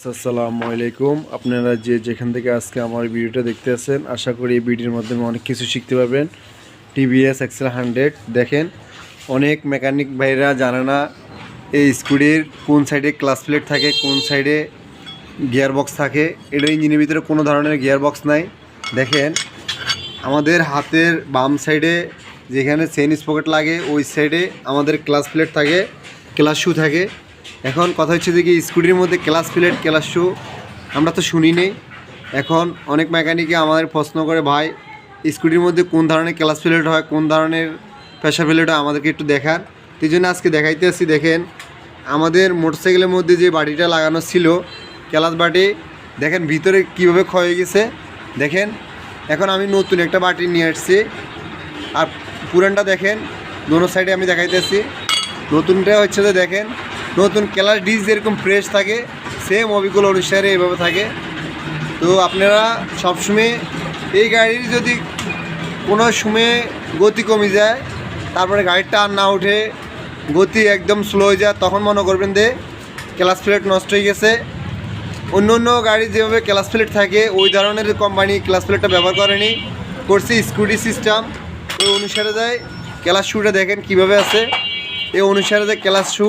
আসসালামু আলাইকুম। আপনারা যে যেখান থেকে আজকে আমার ভিডিওটা দেখতে আছেন, আশা করি এই ভিডিওর মাধ্যমে অনেক কিছু শিখতে পারবেন। টিভিএস এক্সেল হান্ড্রেড দেখেন, অনেক মেকানিক ভাইরা জানে না এই স্কুটির কোন সাইডে ক্লাস প্লেট থাকে, কোন সাইডে গিয়ার বক্স থাকে। এটা ইঞ্জিনের ভিতরে কোনো ধরনের গিয়ার বক্স নাই। দেখেন, আমাদের হাতের বাম সাইডে যেখানে চেন স্পকেট লাগে, ওই সাইডে আমাদের ক্লাস প্লেট থাকে ক্লাস শু থাকে। এখন কথা হচ্ছে যে কি স্কুটির মধ্যে ক্লাস প্লেট ক্লাস শু, আমরা তো শুনি নেই। এখন অনেক মেকানিকে আমাদের প্রশ্ন করে, ভাই, স্কুটির মধ্যে কোন ধরনের ক্লাস প্লেট হয়, কোন ধরনের প্রেশার প্লেট হয় আমাদেরকে একটু দেখান? সেই জন্য আজকে দেখাইতে আসছি, দেখেন, আমাদের মোটরসাইকেলের মধ্যে যে বাটিটা লাগানো ছিল, ক্লাস বাটি, দেখেন ভিতরে কীভাবে ক্ষয় হয়ে গেছে। দেখেন, এখন আমি নতুন একটা বাটি নিয়ে আসছি। আর পুরানটা দেখেন, দোনো সাইডে আমি দেখাইতেছি নতুনটা হচ্ছে যে, দেখেন নতুন ক্লাস ডিস যেরকম ফ্রেশ থাকে সেম অবিকল অনুসারে এভাবে থাকে। তো আপনারা সবসময় এই গাড়ির যদি কোনো সময়ে গতি কমে যায়, তারপরে গাড়িটা আর না উঠে গতি একদম স্লো হয়ে যায়, তখন মনে করবেন যে ক্লাস প্লেট নষ্ট হয়ে গেছে। অন্য অন্য গাড়ি যেভাবে ক্লাস প্লেট থাকে, ওই ধরনের কোম্পানি ক্লাস প্লেটটা ব্যবহার করেনি, করছে স্কুটি সিস্টেম ওই অনুসারে যায় ক্লাস শুটা দেখেন কীভাবে আছে। এই অনুসারে যে ক্লাস শু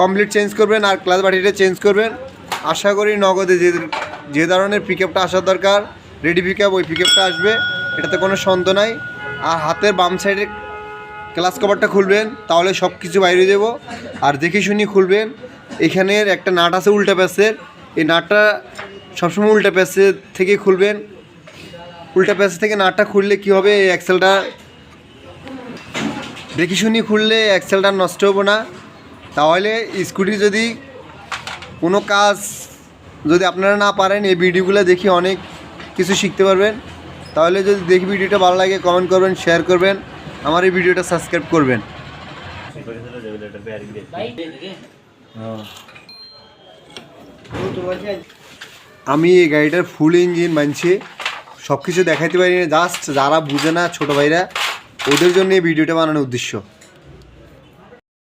কমপ্লিট চেঞ্জ করবেন আর ক্লাস বাটিটা চেঞ্জ করবেন। আশা করি নগদে যে যে ধরনের পিক আপটা আসার দরকার রেডি পিক আপ ওই পিক আপটা আসবে। এটাতে কোনো সন্দেহ নাই। আর হাতের বাম সাইডে ক্লাস কভারটা খুলবেন, তাহলে সব কিছু বাইরে দেব। আর দেখে শুনি খুলবেন, এখানের একটা নাট আছে উল্টা প্যাসের এই নাটটা সবসময় উল্টা প্যাসের থেকে খুলবেন। উল্টা প্যাস থেকে নাটটা খুললে কি হবে? এই অ্যাক্সেলটা দেখে শুনি খুললে অ্যাক্সেলটা নষ্ট হব না। তাহলে স্কুটি যদি কোনো কাজ যদি আপনারা না পারেন, এই ভিডিওগুলো দেখে অনেক কিছু শিখতে পারবেন। তাহলে যদি দেখি ভিডিওটা ভালো লাগে কমেন্ট করবেন শেয়ার করবেন, আমার এই ভিডিওটা সাবস্ক্রাইব করবেন। আমি এই গাড়িটার ফুল ইঞ্জিন মানছি সব কিছু দেখাইতে পারি না জাস্ট যারা বুঝে না ছোটো ভাইরা, ওদের জন্য এই ভিডিওটা বানানোর উদ্দেশ্য।